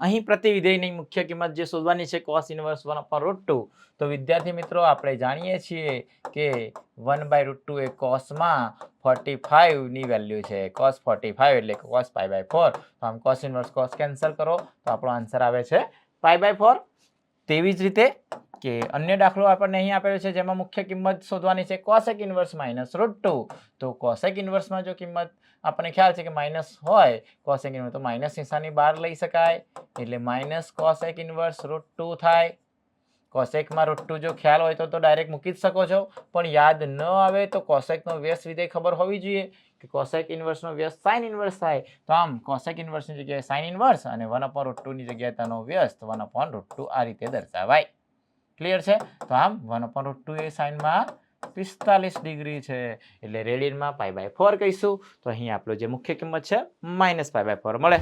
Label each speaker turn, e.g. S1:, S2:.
S1: અહીં પ્રતિવિધેયની મુખ્ય કિંમત જે શોધવાની છે cos inverse one upon root two તો વિદ્યાર્થી મિત્રો, આપણે જાણીએ છીએ કે વન બાય રૂટ ટુ એ કોસમાં ફોર્ટી ફાઇવની વેલ્યુ છે. કોસ ફોર્ટી ફાઇવ એટલે કોસ પાઈ બાય ફોર તો આમ કોસ ઇનવર્સ કોસ કેન્સલ કરો. તો આપણો આન્સર આવે છે પાઈ બાય ફોર તેવી જ રીતે કે અન્ય દાખલો આપણને અહીં આપેલો છે, જેમાં મુખ્ય કિંમત શોધવાની છે cosec inverse minus root two તો કોસેક ઇનવર્સમાં જો કિંમત આપણને ખ્યાલ છે કે માઇનસ હોય કોસેક ઇન્વર્સ તો માઇનસ નિશાની બહાર લઈ શકાય. એટલે minus cosec inverse root two થાય. કોસેકમાં રૂટ જો ખ્યાલ હોય તો તો ડાયરેક્ટ મૂકી જ શકો છો. પણ યાદ ન આવે તો કોસેકનો વ્યસ્ત વિધેય ખબર હોવી જોઈએ કે કોસેક ઇનવર્સનો વ્યસ્ત સાઇન ઇન્વર્સ થાય. તો આમ કોસેક ઇનવર્સની જગ્યાએ સાઇન ઇન્વર્સ અને વન અપોન રૂટ જગ્યાએ તેનો વ્યસ્ત વન અપોન રૂટ આ રીતે દર્શાવાય. ક્લિયર છે? તો આમ વન અપોન રૂટ ટુ એ સાઇનમાં પિસ્તાલીસ ડિગ્રી છે. એટલે રેડિયનમાં પાઈ બાય ફોર કહીશું. તો અહીં આપણો જે મુખ્ય કિંમત છે માઇનસ પાઈ બાય ફોર મળે.